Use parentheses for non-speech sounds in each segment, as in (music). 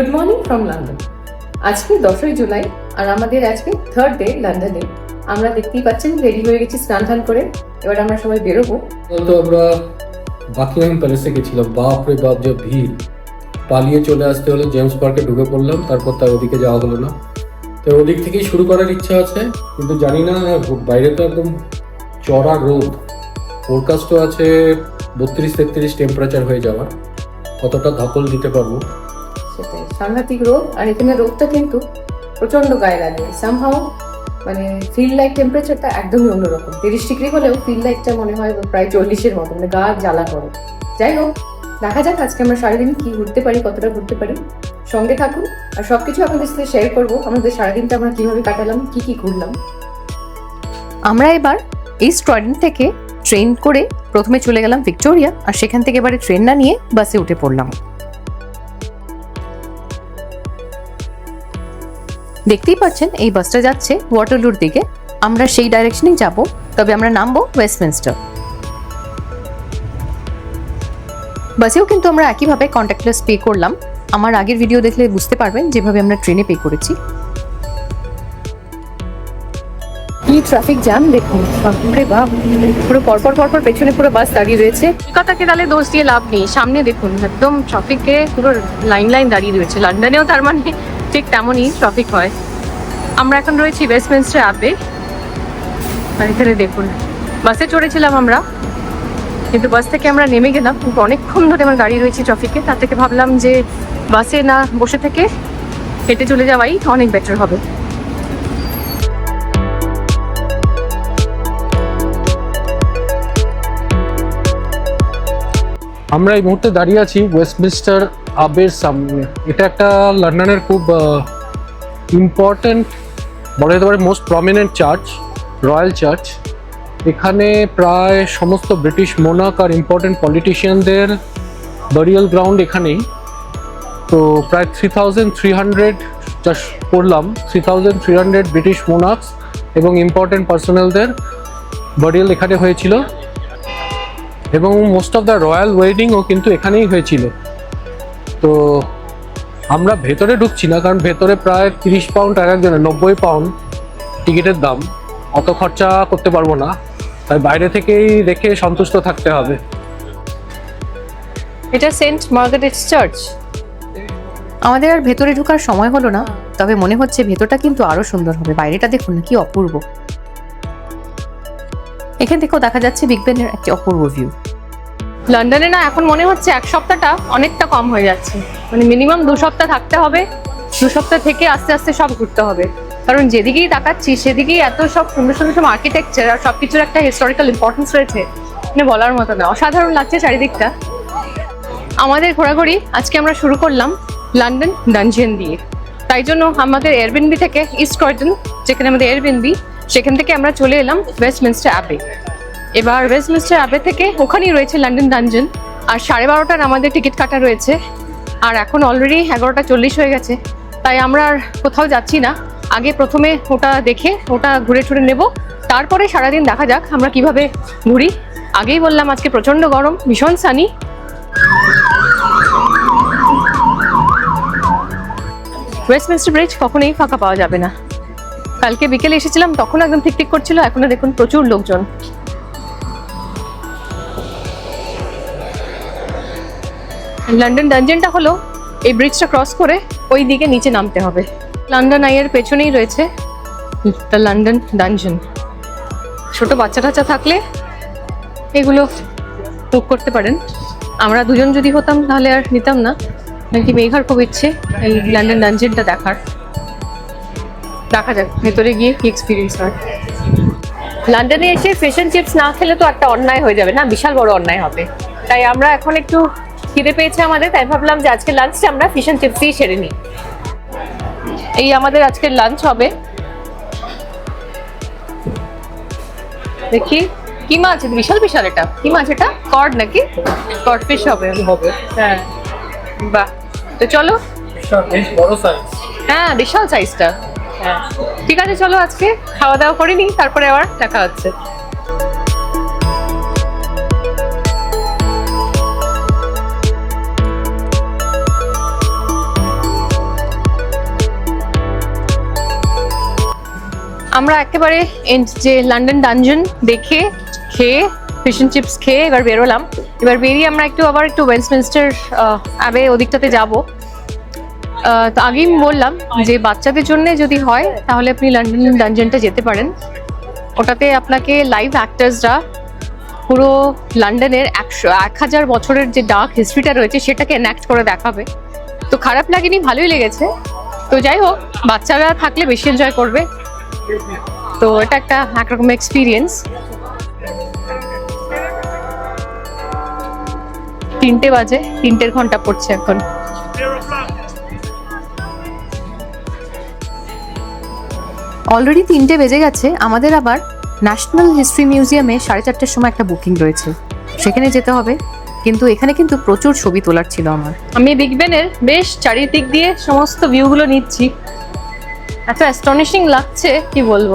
Good morning from London আজকে দশই জুলাই আর আমাদের আজকে থার্ড ডে লন্ডনে আমরা দেখতেই পাচ্ছেন রেডি হয়ে গেছি স্নান টান করে। এবার আমরা সবাই বেরোবো। তো আমরা বাকিংহাম প্যালেসে গেছিলাম। বাপ রে বাপ, যা ভিড়। পালিয়ে চলে আসতে হলো জেমস পার্কে ঢুকে পড়লাম, তারপর তার ওদিকে যাওয়া হলো না। তো ওদিক থেকেই শুরু করার ইচ্ছা আছে, কিন্তু জানি না, বাইরে তো একদম চড়া রোদ। ফোরকাস্টও আছে বত্রিশ তেত্রিশ টেম্পারেচার হয়ে যাওয়ার। কতটা ধকল দিতে পারব? সাংঘাতিক রোগ আর এখানে রোগটা কিন্তু প্রচণ্ড গায়ে লাগে। সামহাও মানে ফিল লাইক টেম্পারেচারটা একদমই অন্যরকম। তিরিশ ডিগ্রি হলেও ফিল লাইকটা মনে হয় প্রায় চল্লিশের মতো মানে গা জ্বালা করে। যাই হোক, দেখা যাক আজকে আমরা সারাদিন কি ঘুরতে পারি, কতটা ঘুরতে পারি। সঙ্গে থাকুন আর সবকিছু আপনাদের সাথে শেয়ার করব, আমাদের সারাদিনটা আমরা কীভাবে কাটালাম, কি কি ঘুরলাম। আমরা এবার এই স্ট্রয়েডেন থেকে ট্রেন করে প্রথমে চলে গেলাম ভিক্টোরিয়া আর সেখান থেকে এবারে ট্রেন না নিয়ে বাসে উঠে পড়লাম। দেখতেই পাচ্ছেন, এই বাসটা যাচ্ছে ওয়াটারলুর দিকে। আমরা সেই ডাইরেকশনেই যাব, তবে আমরা নামবো ওয়েস্টমিনস্টার বাসেও কিন্তু আমরা একইভাবে কন্ট্যাক্টলেস পে করলাম। আমার আগের ভিডিও দেখলে বুঝতে পারবেন যেভাবে আমরা ট্রেনে পে করেছি। কি ট্রাফিক জ্যাম দেখুন, বাপরে বাপ। পুরো পরপর পরপর পেছনে পুরো বাস দাঁড়িয়ে রয়েছে। কলকাতাকে তাহলে দোষ দিয়ে লাভ নেই। সামনে দেখুন, একদম ট্রাফিকে পুরো লাইন লাইন দাঁড়িয়ে রয়েছে। লন্ডনেও তার মানে ঠিক তেমনই ট্রাফিক হয়। আমরা এখন রয়েছি ওয়েস্টমিনস্টার অ্যাপে আর এখানে দেখুন বাসে চড়েছিলাম আমরা। কিন্তু বাস থেকে আমরা নেমে গেলাম, কিন্তু অনেকক্ষণ ধরে আমার গাড়ি রয়েছে ট্রাফিকে তার থেকে ভাবলাম যে বাসে না বসে থেকে হেঁটে চলে যাওয়াই অনেক বেটার হবে। আমরা এই মুহূর্তে দাঁড়িয়ে আছি ওয়েস্টমিনস্টার আবের সামনে। এটা একটা লন্ডনের খুব ইম্পর্ট্যান্ট বলা যেতে পারে most prominent church royal church এখানে প্রায় সমস্ত ব্রিটিশ মোনাক আর ইম্পর্টেন্ট পলিটিশিয়ানদের বারিয়াল গ্রাউন্ড এখানেই। তো প্রায় থ্রি থাউজেন্ড থ্রি হান্ড্রেড যা পড়লাম three thousand three hundred British monarchs এবং ইম্পর্টেন্ট পার্সোনালদের বারিয়াল এখানে হয়েছিল। এবং মোস্ট অফ দ্য রয়্যাল ওয়েডিংও কিন্তু এখানেই হয়েছিল। তো আমরা ভেতরে ঢুকছি না কারণ ভেতরে প্রায় তিরিশ পাউন্ড এক একজনের নব্বই পাউন্ড টিকিটের দাম। অত খরচা করতে পারব না তাই বাইরে থেকেই দেখে সন্তুষ্ট থাকতে হবে। এটা সেন্ট মার্গারেট চার্চ? আমাদের আর ভেতরে ঢোকার সময় হলো না তবে মনে হচ্ছে ভেতরটা কিন্তু আরও সুন্দর হবে। বাইরেটা দেখুন না কি অপূর্ব। এখান থেকেও দেখা যাচ্ছে বিগ বেনের একটি অপূর্ব ভিউ লন্ডনে না এখন মনে হচ্ছে এক সপ্তাহটা অনেকটা কম হয়ে যাচ্ছে। মানে মিনিমাম দু সপ্তাহ থাকতে হবে, দু সপ্তাহ থেকে আস্তে আস্তে সব ঘুরতে হবে। কারণ যেদিকেই তাকাচ্ছি, সেদিকেই এত সব সুন্দর সুন্দর সব আর্কিটেকচার আর সব কিছুর একটা হিস্টোরিক্যাল ইম্পর্টেন্স রয়েছে। মানে বলার মতো না, অসাধারণ লাগছে চারিদিকটা। আমাদের ঘোরাঘুরি আজকে আমরা শুরু করলাম লন্ডন ডানজিয়ন দিয়ে। তাই জন্য আমাদের এয়ারবিনবি থেকে ইস্ট ক্রয়টন যেখানে আমাদের এয়ারবিনবি সেখান থেকে আমরা চলে এলাম ওয়েস্টমিনস্টার অ্যাবে এবার ওয়েস্টমিনস্টার অ্যাবে থেকে ওখানেই রয়েছে লন্ডন ডানজন আর সাড়ে বারোটার আমাদের টিকিট কাটা রয়েছে। আর এখন অলরেডি এগারোটা চল্লিশ হয়ে গেছে, তাই আমরা আর কোথাও যাচ্ছি না। আগে প্রথমে ওটা দেখে, ওটা ঘুরে টুরে নেব। তারপরে সারাদিন দেখা যাক আমরা কীভাবে ঘুরি। আগেই বললাম আজকে প্রচণ্ড গরম, ভীষণ সানি ওয়েস্টমিনস্টার ব্রিজ কখনোই ফাঁকা পাওয়া যাবে না। কালকে বিকেলে এসেছিলাম, তখন একদম ঠিক ঠিক করছিল, এখনও দেখুন প্রচুর লোকজন। লন্ডন ডানজেনটা হলো, এই ব্রিজটা ক্রস করে ওই দিকে নিচে নামতে হবে। লন্ডন আইয়ের পেছনেই রয়েছে দ্য লন্ডন ডানজন ছোট বাচ্চা টাচ্চা থাকলে এগুলো বুক করতে পারেন। আমরা দুজন যদি হতাম তাহলে আর নিতাম না। নাকি মেঘার খুব ইচ্ছে এই লন্ডন ডানজেনটা দেখার। দেখা যাক ভেতরে গিয়ে কি এক্সপিরিয়েন্স হয়। লন্ডনে এসে ফিশ অ্যান্ড চিপস না খেলে তো একটা অন্যায় হয়ে যাবে না? বিশাল বড় অন্যায় হবে। তাই আমরা এখন একটু খিদে পেয়েছে আমাদের তাই ভাবলাম যে আজকে লাঞ্চটা আমরা ফিশ অ্যান্ড চিপসই সেরে নিই। এই আমাদের আজকের লাঞ্চ হবে। দেখি কি মাছ? বিশাল বিশাল এটা। কি মাছ এটা? কর্ড নাকি? কর্ড ফিশ হবে। হবে। হ্যাঁ। বাহ। তো চলো। হ্যাঁ বিশাল সাইজটা ঠিক আছে, চলো আজকে খাওয়া দাওয়া করে তারপরে আবার দেখা হচ্ছে। আমরা একেবারে যে লন্ডন ডানজন দেখে খেয়ে ফিশ অ্যান্ড চিপস খেয়ে এবার বেরোলাম। এবার বেরিয়ে আমরা একটু আবার একটু ওয়েস্টমিনস্টার অ্যাবে ওদিকটাতে যাব। আগেই বললাম যে বাচ্চাদের জন্য যদি হয়, তাহলে আপনি লন্ডন ডানজনটা যেতে পারেন। ওটাতে আপনাকে লাইভ অ্যাক্টার্সরা পুরো লন্ডনের একশো, এক হাজার বছরের যে ডার্ক হিস্ট্রিটা রয়েছে, সেটাকে এনাক্ট করে দেখাবে। তো খারাপ লাগেনি, ভালোই লেগেছে। তো যাই হোক, বাচ্চারা থাকলে বেশি এনজয় করবে। তো এটা একটা একরকম এক্সপিরিয়েন্স তিনটে বাজে, তিনটের ঘণ্টা পড়ছে এখন। অলরেডি তিনটে বেজে গেছে আমাদের আবার ন্যাশনাল হিস্ট্রি মিউজিয়ামে সাড়ে চারটের সময় একটা বুকিং রয়েছে। সেখানে যেতে হবে কিন্তু এখানে কিন্তু প্রচুর ছবি তোলার ছিল আমার। আমি বিগ বেনের বেশ চারিদিক দিয়ে সমস্ত ভিউগুলো নিচ্ছি। এত অ্যাস্টনিশিং লাগছে কি বলব?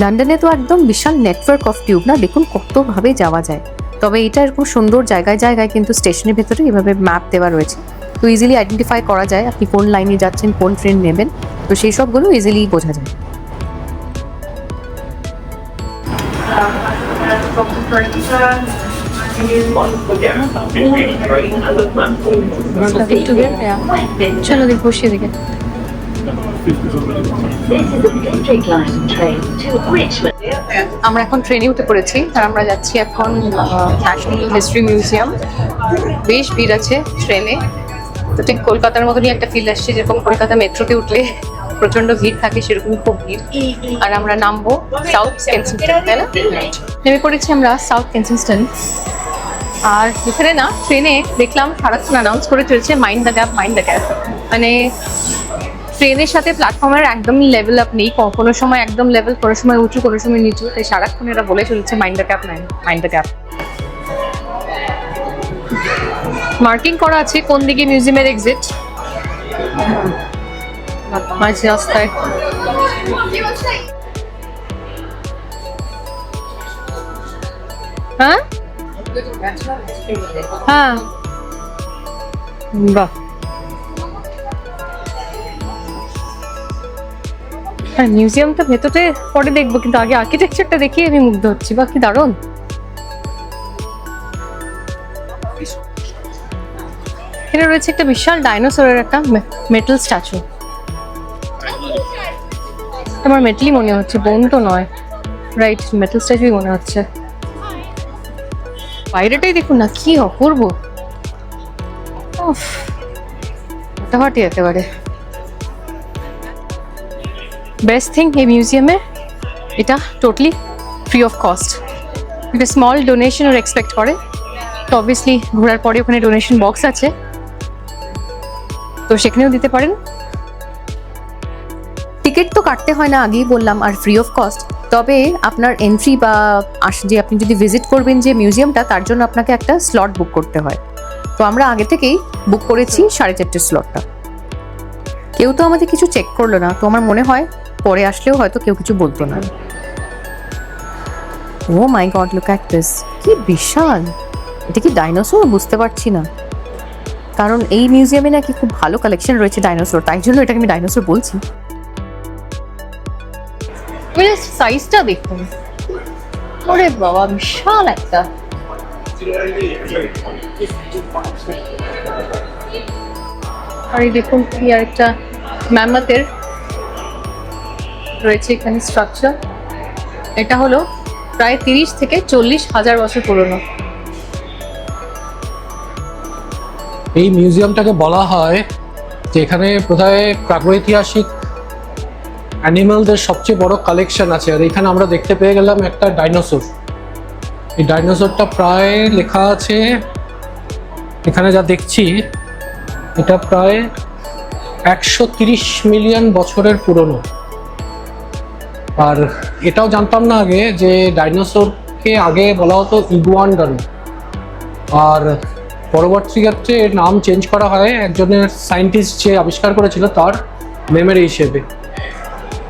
লন্ডনে তো একদম বিশাল নেটওয়ার্ক অফ টিউব না? দেখুন কতভাবে যাওয়া যায়। তবে এটা এরকম সুন্দর জায়গায় জায়গায় কিন্তু স্টেশনের ভেতরে এভাবে ম্যাপ দেওয়া রয়েছে। তো ইজিলি আইডেন্টিফাই করা যায় আপনি কোন লাইনে যাচ্ছেন কোন ট্রেন নেবেন। তো সেই সবগুলো ইজিলি বোঝা যায়। চলো দেখ বসিয়ে. আমরা এখন ট্রেনে উঠে পড়েছি আর আমরা যাচ্ছি এখন ন্যাশনাল হিস্ট্রি মিউজিয়াম বেশ ভিড় আছে ট্রেনে তো ঠিক কলকাতার মতনই একটা ফিল আসছে, যেরকম কলকাতা মেট্রোতে উঠলে প্রচণ্ড ভিড় থাকে সেরকম খুব ভিড়। আর আমরা নামবো সাউথ কেনসিংটন তাই না? নেমে পড়েছি আমরা সাউথ কেনসিংটন আর এখানে না ট্রেনে দেখলাম সারাক্ষণ অ্যানাউন্স করে চলছে mind the gap mind the gap মানে ট্রেনের সাথে প্ল্যাটফর্মের একদমই লেভেল আপ নেই, কোনো সময় একদম লেভেল কোনো সময় উঁচু, কোনো সময় নিচু, তাই সারাক্ষণ এরা বলে চলছে mind the gap mind the gap marking করা আছে, কোন দিকে মিউজিয়ামের এক্সিট মাঝে রাস্তায়। হ্যাঁ? হ্যাঁ। বাহ। হ্যাঁ মিউজিয়ামটা ভেতরে পরে দেখব, কিন্তু আগে আর্কিটেকচারটা দেখে আমি মুগ্ধ হচ্ছি। বা কি দারুণ। এখানে রয়েছে একটা বিশাল ডাইনোসরের একটা মেটাল স্ট্যাচু আমার মেটালই মনে হচ্ছে বোন তো নয়। রাইট মেটাল স্ট্যাচুই মনে হচ্ছে। বাইরেটাই দেখুন না, কি অপূর্ব। একেবারে। বেস্ট থিং এই মিউজিয়ামে এটা টোটালি ফ্রি অফ কস্ট একটা স্মল ডোনেশন ওর এক্সপেক্ট করে। তো অবভিয়াসলি ঘোরার পরে ওখানে ডোনেশন বক্স আছে। তো সেখানেও দিতে পারেন। টিকিট তো কাটতে হয় না আগেই বললাম আর ফ্রি অফ কস্ট তবে আপনার এন্ট্রি বা যে আপনি যদি ভিজিট করবেন যে মিউজিয়ামটা তার জন্য আপনাকে একটা স্লট বুক করতে হয়। তো আমরা আগে থেকেই বুক করেছি সাড়ে চারটের স্লটটা কেউ তো আমাদের কিছু চেক করল না তো আমার মনে হয় পরে আসলেও হয়তো কেউ কিছু বলতো না। ও my God look at this কি বিশাল! এটা কি ডাইনোসর বুঝতে পারছি না। কারণ এই মিউজিয়ামে নাকি খুব ভালো কালেকশন রয়েছে ডাইনোসর তাই জন্য এটাকে আমি ডাইনোসর বলছি। সাইজটা দেখুন। ওরে বাবা, বিশাল একটা। আর দেখুন কি আর একটা ম্যামাতের রয়েছে এখানে স্ট্রাকচার এটা হলো প্রায় তিরিশ থেকে চল্লিশ হাজার বছর পুরনো। এই মিউজিয়ামটাকে বলা হয় যে এখানে বোধহয় প্রাগৈতিহাসিক অ্যানিমালদের সবচেয়ে বড় কালেকশন আছে। আর এখানে আমরা দেখতে পেয়ে গেলাম একটা ডাইনোসর। এই ডাইনোসরটা প্রায় লেখা আছে, এখানে যা দেখছি, এটা প্রায় একশো মিলিয়ন বছরের পুরনো। আর এটাও জানতাম না আগে যে ডাইনোসরকে আগে বলা হতো ইগুয়ান্ডান। আর পরবর্তী ক্ষেত্রে এর নাম চেঞ্জ করা হয় একজনের সায়েন্টিস্ট যে আবিষ্কার করেছিল তার মেমোরি হিসেবে।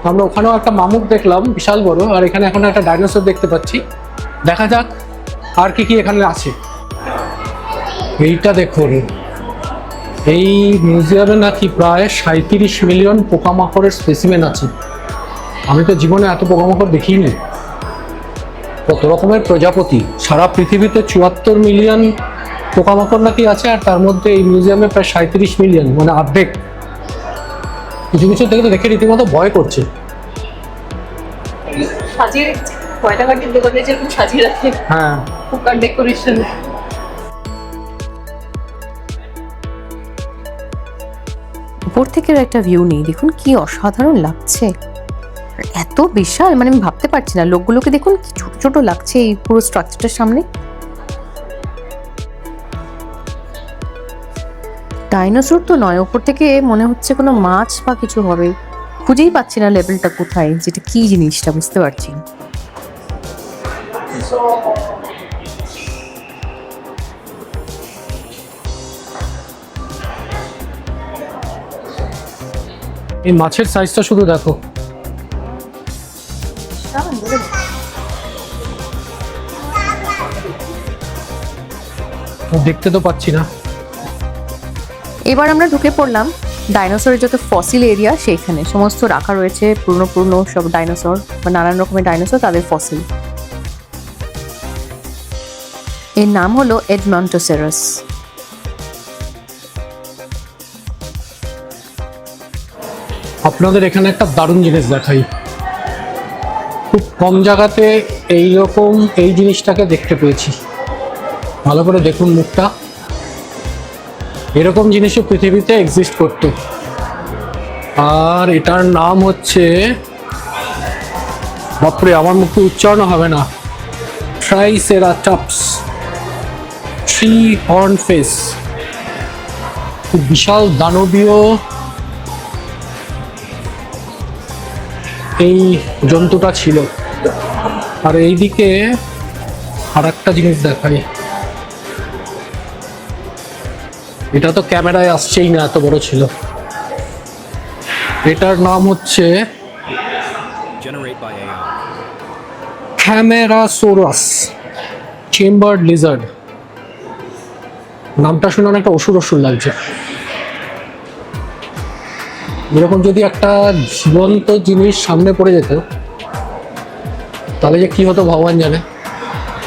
আমরা ওখানেও একটা মামুক দেখলাম, বিশাল বড়, আর এখানে এখন একটা ডাইনোসর দেখতে পাচ্ছি। দেখা যাক আর কি কি এখানে আছে। এইটা দেখুন। এই মিউজিয়ামে নাকি প্রায় সাঁত্রিশ মিলিয়ন পোকামাকড়ের স্পেসিমেন আছে। আমি তো জীবনে এত পোকামাকড় দেখিনি। কত রকমের প্রজাপতি? সারা পৃথিবীতে চুয়াত্তর মিলিয়ন পোকামাকড় নাকি আছে আর তার মধ্যে এই মিউজিয়ামে প্রায় সাঁত্রিশ মিলিয়ন মানে অর্ধেক কিছু কিছু দেখে তো দেখে রীতিমতো ভয় করছে। সাজিয়ে রেখেছে। দোকানে যেরকম সাজিয়ে রাখে। হ্যাঁ। ডেকোরেশন উপর থেকে একটা ভিউ নেই। দেখুন কি অসাধারণ লাগছে। এত বিশাল মানে আমি ভাবতে পারছি না। লোকগুলোকে দেখুন কি ছোট ছোট লাগছে এই পুরো স্ট্রাকচারটার সামনে। ডাইনোসর তো নয় উপর থেকে মনে হচ্ছে কোনো মাছ বা কিছু হবে। খুঁজেই পাচ্ছি না লেভেলটা কোথায়, যেটা কি জিনিসটা, বুঝতে পারছি এই মাছের সাইজটা শুধু দেখো। দেখতে তো পাচ্ছি না। এবার আমরা ঢুকে পড়লাম ডাইনোসরের যত ফসিল এরিয়া সেইখানে। সমস্ত রাখা রয়েছে, পুরনো পুরনো সব ডাইনোসর বা নানান রকমের ডাইনোসর তাদের ফসিল এর নাম হলো এডমন্টোসেরাস আপনাদের এখানে একটা দারুণ জিনিস দেখাই। খুব কম জায়গাতে এই রকম এই জিনিসটাকে দেখতে পেয়েছি। ভালো করে দেখুন মুখটা। এরকম জিনিসও পৃথিবীতে এক্সিস্ট করতো। আর এটার নাম হচ্ছে, বাপরে, আমার মুখে উচ্চারণ হবে না। ট্রাইসেরাটপস থ্রি হর্ন ফেস বিশাল দানবীয় এই জন্তুটা ছিল। আর এইদিকে আর একটা জিনিস দেখাই। এটা তো ক্যামেরায় আসছেই না এত বড় ছিল। এটার নাম হচ্ছে. ক্যামেরাসোরাস চেম্বার লিজার্ড নামটা শুনে অনেকটা অসুর অসুর লাগছে। এরকম যদি একটা জীবন্ত জিনিস সামনে পড়ে যেত তাহলে যে কি হতো ভগবান জানে।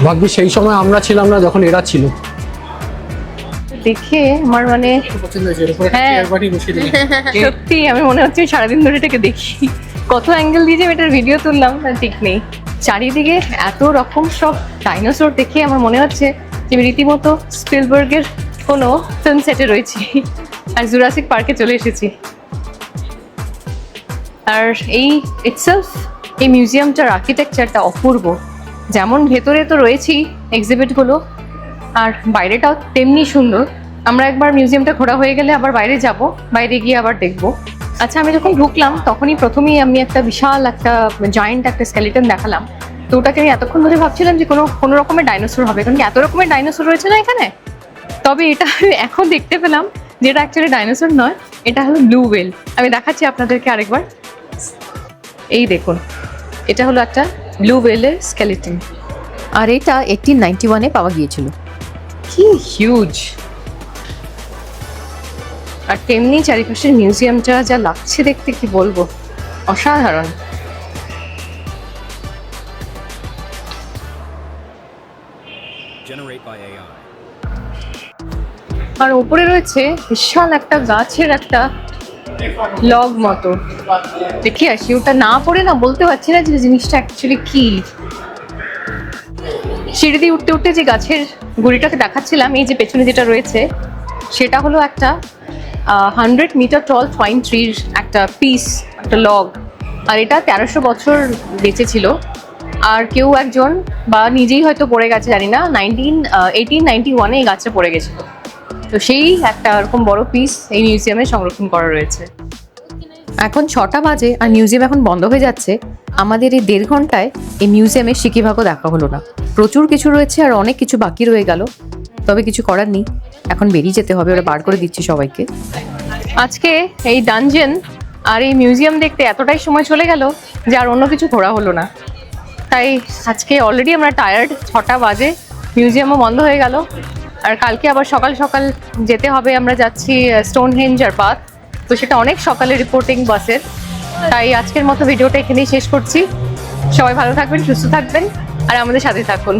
ভাগ্যি সেই সময় আমরা ছিলাম না যখন এরা ছিল। দেখে আমার মানে হ্যাঁ। (laughs) সত্যি আমি মনে হচ্ছে আমি সারাদিন ধরে এটাকে দেখি। কত অ্যাঙ্গেল দিয়ে যে আমি এটার ভিডিও তুললাম ঠিক নেই। চারিদিকে এত রকম সব ডাইনোসর দেখে আমার মনে হচ্ছে যে আমি রীতিমতো স্পিলবার্গের কোনো ফিল্ম সেটে রয়েছি। আর জুরাসিক পার্কে চলে এসেছি। আর এই ইটসেলফ এই মিউজিয়ামটার আর্কিটেকচারটা অপূর্ব। যেমন ভেতরে তো রয়েছেই এক্সিবিটগুলো আর বাইরেটাও তেমনি সুন্দর। আমরা একবার মিউজিয়ামটা ঘোরা হয়ে গেলে আবার বাইরে যাব, বাইরে গিয়ে আবার দেখব। আচ্ছা আমি যখন ঢুকলাম, তখনই প্রথমেই আমি একটা বিশাল একটা জয়েন্ট একটা স্কেলিটন দেখালাম। তো ওটাকে আমি এতক্ষণ ধরে ভাবছিলাম যে কোনো কোনো রকমের ডাইনোসর হবে। কারণ কি এত রকমের ডাইনোসর রয়েছে না এখানে? তবে এটা আমি এখন দেখতে পেলাম যেটা অ্যাকচুয়ালি ডাইনোসর নয়, এটা হলো ব্লু ওয়েল আমি দেখাচ্ছি আপনাদেরকে আরেকবার। এই দেখুন, এটা হলো একটা ব্লু ওয়েলের স্কেলিটন আর এটা এইটিন নাইনটি ওয়ানে পাওয়া গিয়েছিল। কি হিউজ আর তেমনি চারিপাশের মিউজিয়ামটা যা লাগছে দেখতে কি বলব? অসাধারণ. আর উপরে রয়েছে বিশাল একটা গাছের একটা লগ মতো। দেখি আসি ওটা না পড়ে না বলতে পারছি না যে জিনিসটা অ্যাকচুয়ালি কি। সিঁড়ি দিয়ে উঠতে উঠতে যে গাছের গুড়িটাকে দেখাচ্ছিলাম, এই যে পেছনে যেটা রয়েছে, সেটা হলো একটা হান্ড্রেড মিটার টল ফাইন ট্রির একটা পিস একটা লগ আর এটা তেরোশো বছর বেঁচে ছিল। আর কেউ একজন, বা নিজেই হয়তো পড়ে গেছে, জানি না নাইনটিন এইটিন নাইনটি ওয়ানে এই গাছটা পড়ে গেছিল। তো সেই একটা এরকম বড় পিস এই মিউজিয়ামে সংরক্ষণ করা রয়েছে। এখন ছটা বাজে আর মিউজিয়াম এখন বন্ধ হয়ে যাচ্ছে। আমাদের এই দেড় ঘন্টায় এই মিউজিয়ামের সিকিভাগও দেখা হলো না। প্রচুর কিছু রয়েছে আর অনেক কিছু বাকি রয়ে গেল। তবে কিছু করার নেই। এখন বেরিয়ে যেতে হবে, ওরা বার করে দিচ্ছি সবাইকে। আজকে এই ডানজেন আর এই মিউজিয়াম দেখতে এতটাই সময় চলে গেল যে আর অন্য কিছু ঘোরা হলো না। তাই আজকে অলরেডি আমরা টায়ার্ড ছটা বাজে মিউজিয়ামও বন্ধ হয়ে গেল। আর কালকে আবার সকাল সকাল যেতে হবে, আমরা যাচ্ছি স্টোন হেঞ্জ আর পাথ তো সেটা অনেক সকালে রিপোর্টিং বাসের। তাই আজকের মতো ভিডিওটা এখানেই শেষ করছি। সবাই ভালো থাকবেন, সুস্থ থাকবেন, আর আমাদের সাথে থাকুন।